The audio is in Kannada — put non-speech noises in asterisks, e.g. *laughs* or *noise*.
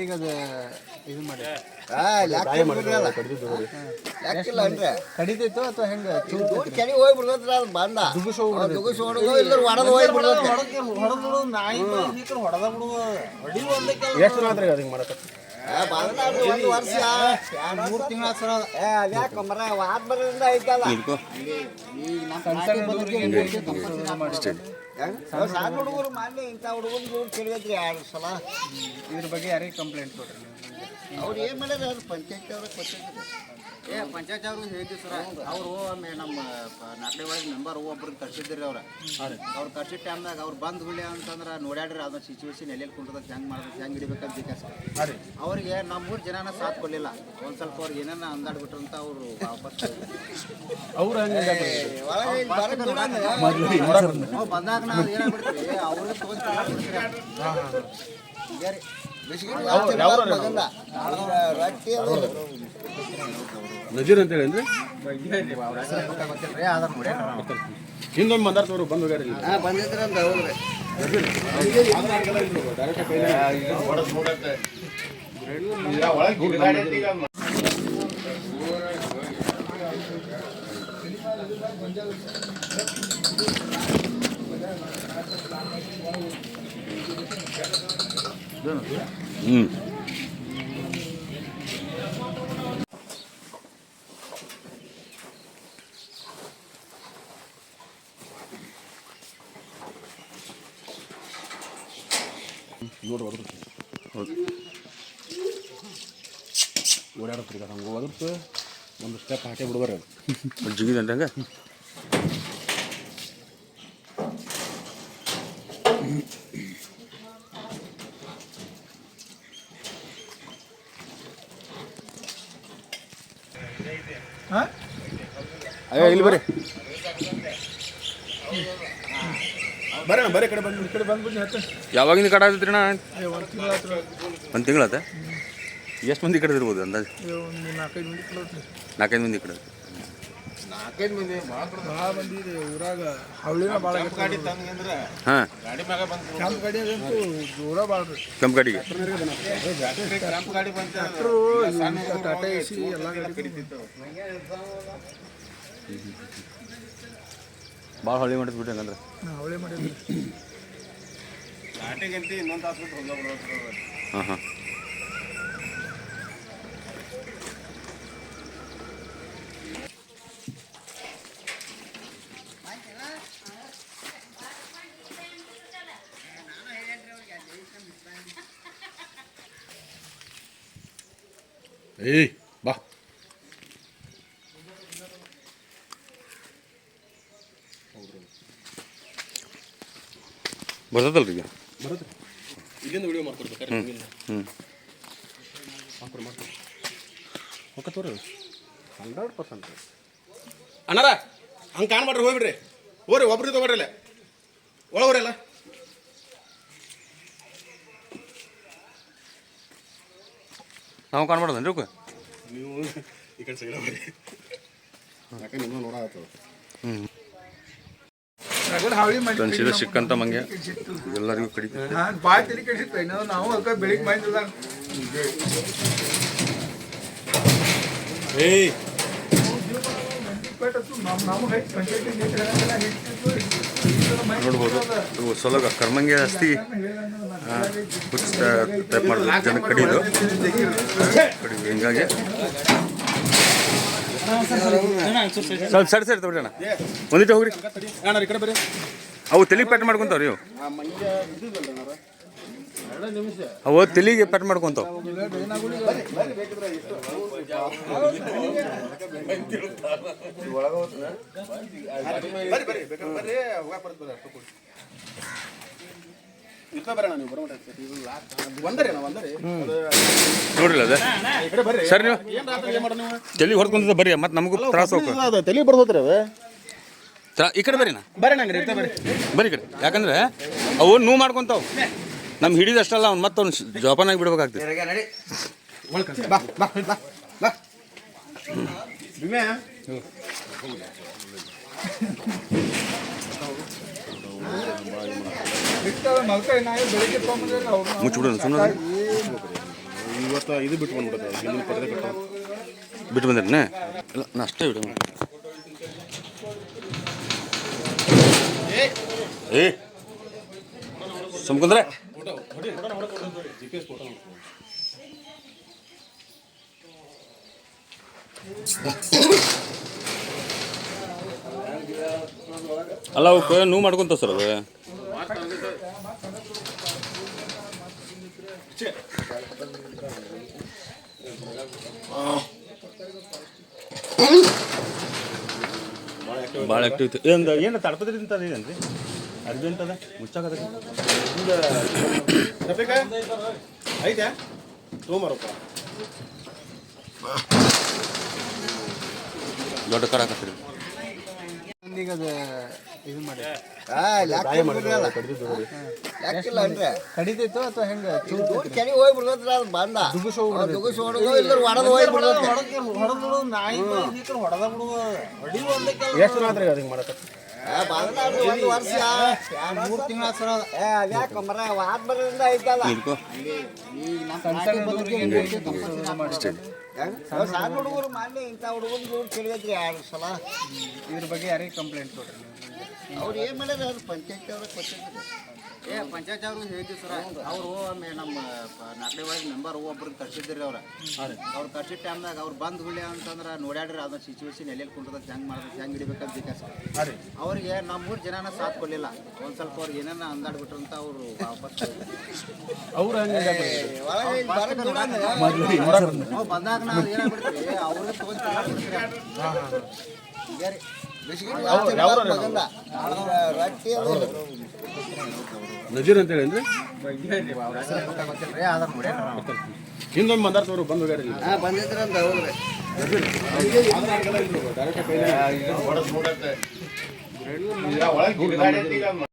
ಈಗ ಅದು ಇದು ಮಾಡಿ. ಲೆಕ್ಕಿಲ್ಲ ಅಂದ್ರೆ. ಕಡಿತೈತೋ ಅಥವಾ ಹೆಂಗೆ? ಕೆಳಗೆ ಹೋಗಿ ಬಿಡ್ತೈತ್ರ ಅದು ಬಂದ. ದುಗುಸ್ ಹೊಡೋದು ಇಲ್ಲ ಹೊಡೆದು ಹೋಗಿ ಒಂದಕ್ಕೆ ಎಷ್ಟು ಮಾತ್ರ ಅದಕ್ಕೆ ಒಂದು ವರ್ಷ. ಮೂರು ತಿಂಗಳ ಸರ ಏ ಅದ್ಯಾಕ ಮರ ವಾದ ಬರೋದ್ರಿಂದ ಐತಲ್ಲ ಸಣ್ಣ ಸಣ್ಣ ಸಣ್ಣ ಹುಡುಗರು ಮಾನ್ಯ ಇಂಥ ಹುಡುಗರು ದೂರ ಕೇಳಿದ್ರಿ ಎರಡು ಸಲ. ಇದ್ರ ಬಗ್ಗೆ ಯಾರಿಗೆ ಕಂಪ್ಲೇಂಟ್ ಕೊಡ್ರಿ ನೀವು? ಅವ್ರು ಏನು ಮಾಡಿದ್ರೆ ಅದು ಪಂಚಾಯತ್ ಅವ್ರಿಗೆ ಕೊಟ್ಟಿದ್ರು. ಏ ಪಂಚಾಯತ್ ಅವ್ರು ಹೇಳಿದ್ವಿ ಸರ್. ಅವರು ಒಮ್ಮೆ ನಮ್ಮ ನಾಲ್ಕನೇ ಒಳಗೆ ಮೆಂಬರ್ ಒಬ್ರಿಗೆ ಕರ್ಸಿದ್ರಿ ಅವ್ರ. ಅವ್ರು ಕರ್ಸಿದ ಟೈಮ್ದಾಗ ಅವ್ರು ಬಂದ್ ಹುಳಿ ಅಂತಂದ್ರೆ ನೋಡ್ಯಾಡ್ರಿ ಅದನ್ನ ಸಿಚುವೇಶನ್ ಎಲ್ಲೆಲ್ಲಿ ಕುಂಟದ ಹೆಂಗೆ ಮಾಡೋದು ಹೆಂಗೆ ಹಿಡಿಬೇಕಂತ ಜಿಜ್ಞಾಸೆ ಅವ್ರಿಗೆ ನಮ್ಮ ಮೂರು ಜನನ ಸಾಥ್ ಕೊಡ್ಲಿಲ್ಲ. ಒಂದ್ ಸ್ವಲ್ಪ ಅವ್ರಿಗೆ ಏನೇನ ಅಂದಾಡ್ಬಿಟ್ರಂತ ಅಂತ ಅವರು ವಾಪಸ್ ಅವ್ರು ಬಂದಾಗ ನಾವು ಏನಾಗ್ಬಿಡ್ತೀವಿ ಅವ್ರಿಗೆ ತಗೊಂಡ್ ನಜೀರ್ ಅಂತ ಹೇಳಿ ಅಂದ್ರೆ? ಹಿಂದೊಂದು ಬಂದಾರ ತೋರು ಬಂದು ಹೋಗ್ಯಾರ ಇಲ್ಲಿ. ಹಾ ಬಂದಿದ್ರಂತ ಹೌದ್ರಿ ಹ್ಞೂ ನೋಡು ಅದ್ರ ಹೌದು ಓಡಾಡತ್ರಿ ಈಗ ಹಂಗೆ ಹೋದ್ರದ್ದು ಒಂದು ಸ್ಟೆಪ್ ಹಾಕಿ ಬಿಡ್ಬಾರ ಜಿಗಿದಂತೆ ಅಯ್ಯೋ ಇಲ್ಲಿ ಬರ್ರಿ. ಬರೋಣ ಬರೀ ಕಡೆ ಬಂದು ಕಡೆ ಬಂದ್ಬಿಟ್ಟು ಯಾವಾಗಿಂದ ಕಡೆ ಅಣ್ಣ? ಒಂದು ತಿಂಗಳಾತ ಎಷ್ಟು ಮಂದಿ ಕಡೆ ಇರ್ಬೋದು ಅಂದಾಜು ಒಂದು ನಾಲ್ಕೈದು ಮಂದಿ ನಾಲ್ಕೈದು ಮಂದಿ ಕಡೆ ಭಾಳ ಮಂದಿ ಇದೆ ಊರಾಗ ಹಳ್ಳಿನ ಭಾಳ ಹಾಂ ಕೆಂಪು ಗಾಡಿ ಅದಂತೂ ದೂರ ಭಾಳ ರೀ ಕೆಂಪು ಗಾಡಿಗೆ ಟ್ರ್ಯಾಕ್ಟ್ರು ಟಾಟಾ ಎ ಸಿ ಎಲ್ಲ ಗಾಡಿ ಭಾಳ ಹಳ್ಳಿ ಮಾಡಿದ್ ಬಿಡ್ರಿ ಹಂಗಂದ್ರೆ. ಅವಳೇ ಮಾಡಿದ್ರಿ ಹಾಂ ಹಾಂ. ಏಯ್ ಬಾ ಬರ್ತದಲ್ರಿ ಈಗ? ಬರುತ್ತೆ ಇಲ್ಲಿಂದ ವಿಡಿಯೋ ಮಾಡ್ಕೊಡ್ಬೇಕಾರೆ ಹ್ಞೂ ಮಾಡ್ಕೊಡು ಮಾಡ್ಕೊಡು. ಓಕೆ ತೋರಿ. ಹಂಡ್ರೆಡ್ ಪರ್ಸೆಂಟ್ ಅಣ್ಣಾರ ಹಂಗೆ ಕಾಣ್ಬೇಡ್ರಿ ಹೋಗ್ಬಿಡ್ರಿ. ಹೋಗ್ರಿ ಒಬ್ರಿಗೆ ತಗೊಳ್ರಿ ಅಲ್ಲೇ ಒಳಗೋರಿ ಅಲ್ಲ ನಾವು ಕಾಣ್ಬಾರ್ದನ್ರಿ ಅವಕ್ಕೆ ನೀವು ಈ ಕಡೆ ಸೈಡ್ ಬರ್ರಿ ಯಾಕೆ ನಿಮ್ಮ ಹ್ಞೂ ಕನ್ಸಿದ ಸಿಕ್ಕಂತ ಮಂಗೆ ಎಲ್ಲರಿಗೂ ಕಡಿತ. ನಾನು ಭಾಳ ತಲೆ ಕೆಡಿಸಿತ್ತು. ಇನ್ನೂ ನಾವು ಅದಕ್ಕೆ ಬೆಳಿಗ್ಗೆ ಬಂದಿಲ್ಲ. ಏಯ್! ನಾವು ಪಂಚಾಯತಿ ನೋಡ್ಬೋದು. ಇವು ಸೊಲಗ. ಕರ್ಮಂಗೆ ಜಾಸ್ತಿ ಹುಚ್ಚ ಟೈಪ್ ಮಾಡಿದ್ರು ಜನ ಕಡಿದು ಕಡಿದು ಹಿಂಗಾಗಿ. ಸ್ವಲ್ಪ ಸರಿ ಸರಿ ತಗೊಳ್ಳಿ ಅಣ್ಣ. ಒಂದಿಟ್ಟು ಹೋಗ್ರಿ. ಅವು ತಲೆಗೆ ಪ್ಯಾಟ್ ಮಾಡ್ಕೊಂತಾವ್ರಿ ಇವು. ಅವು ತಲೆಗೆ ಪೆಟ್ ಮಾಡ್ಕೊಂತಾವ ಅದು. ಬರ್ರಿ ಸರ್ ನೀವು ತಲೆಗೆ ಹೊಡ್ಕೊಂತ ಬರ್ರಿ ಮತ್ತೆ ನಮಗೂ ತ್ರಾಸ ಹೋಗ ಅದು ತಲೆ ಬರ್ತದ್ರಿ ಅದು ಈ ಕಡೆ ಬರ್ರಿ ನಾ. ಬರ್ರಿ ನಂಗೆ ಬರ್ರಿ. ಬರ್ರಿ ಈ ಕಡೆ. ಯಾಕಂದ್ರೆ ಅವು ನೋವು ಮಾಡ್ಕೊಂತಾವ. ನಮ್ ಹಿಡಿದಷ್ಟಲ್ಲ ಅವ್ನು ಮತ್ತೆ ಅವ್ನು ಜೋಪಾನಾಗಿ ಬಿಡ್ಬೇಕಾಗ್ತದೆ. ಮುಚ್ಚಿಬಿಡೋಣ ಸುಮ್ಮನೆ ಇವತ್ತು ಇದು ಬಿಟ್ಟು ಬಂದ್ಬಿಡುತ್ತೆ ಹಿಂದಿನ ಪರದೆ ಕಟ್ಟೋದು ಬಿಟ್ಟು ಬಂದ್ರನ್ನ ಇಲ್ಲ ನಾ ಅಷ್ಟೇ ಬಿಡು ಏ ಸುಮ್ಕುಂದ್ರೆ? ಅಲ್ಲ ಅವಕ್ಕೆ ನೋವು ಮಾಡ್ಕೊಂತ ಸರ್ ಅದು. ಭಾಳ ಆಕ್ಟಿವ್ ಇತ್ತು. ಏನು ಏನು ತಡಪದ್ರಿ ಅಂತ ಅದೇನ್ರಿ ಅರ್ಜೆಂಟ್ ಅದ? ಮುಚ್ಚಾಕದ ಐತೆ? ತೊಗೊಂಬರಪ್ಪ. ದೊಡ್ಡ ಕಡಾಕತ್ರಿ ಈಗ ಅದು ಇದು ಮಾಡಿ ಕಡಿತೈತೋ ಅಥವಾ ಹೆಂಗೆ? ಹೋಗಿ ಬಿಡ್ತೈತ್ರ ಅದು ಬಂದ ದುಗುಸ್ ಹೊಡೆದು ಇಲ್ಲ ಒಡೆದು ಹೋಗಿ ಬಿಡ್ತೈತೆ ಎಷ್ಟು ಆತ್ರಿ ಅದಕ್ಕೆ ಮಾಡಕ್ಕೆ? ಸಣ್ಣ ಹುಡುಗರು. ಮಾನ್ಯ ಇಂಥ ಹುಡುಗರು ದೂರ ಕೇಳಿದ್ರಿ ಎರಡು ಸಲ? ಇದ್ರ ಬಗ್ಗೆ ಯಾರಿಗೆ ಕಂಪ್ಲೇಂಟ್ ಕೊಡ್ರಿ ಅವ್ರು ಏನು ಮಾಡ್ಯಾರ? ಅದು ಪಂಚಾಯತ್ ಅವ್ರ ಕೊಟ್ಟಿದ್ರು. ಏ ಪಂಚಾಯತ್ ಅವರು ಹೇಳಿದ್ವಿ ಸರ? ಅವರು ಒಮ್ಮೆ ನಮ್ಮ ನಾಲ್ಕನೇ ಒಳಗೆ ಮೆಂಬರ್ ಒಬ್ರಿಗೆ ಕರ್ಸಿದ್ರಿ ಅವ್ರ. ಅವ್ರು ಕರ್ಸಿದ ಟೈಮ್ದಾಗ ಅವ್ರು ಬಂದ್ ಹುಳಿ ಅಂತಂದ್ರೆ ನೋಡ್ಯಾಡ್ರಿ ಅದನ್ನ ಸಿಚುವೇಶನ್ ಎಲ್ಲೆಲ್ಲಿ ಕುಂಟದ ಹೆಂಗ್ ಮಾಡೋದು ಹೆಂಗ್ ಹಿಡಿಬೇಕಂತ ಜಿಜ್ಞಾಸೆ ಅವ್ರಿಗೆ ನಮ್ಮ ಮೂರು ಜನನ ಸಾಥ್ ಕೊಡ್ಲಿಲ್ಲ. ಒಂದ್ ಸ್ವಲ್ಪ ಅವ್ರಿಗೆ ಏನೇನ ಅಂದಾಡ್ಬಿಟ್ರು ಅಂತ ಅವರು ವಾಪಸ್ *laughs* ಅವ್ರು ಬಂದಾಗ ನಾವು ಏನಾಗ್ಬಿಡ್ತೀವಿ ಅವ್ರಿಗೆ ರೊಟ್ಟಿ ಅದು. ನಜೀರ್ ಅಂತ ಹೇಳಿ ಅಂದ್ರೆ? ಹಿಂದೊಂದು ಮಂದಾರ ತೋರು ಬಂದು ಹೋಗ್ಯಾರ ಇಲ್ಲಿ. ಡೈರೆಕ್ಟ್ ಕೈಲಿ.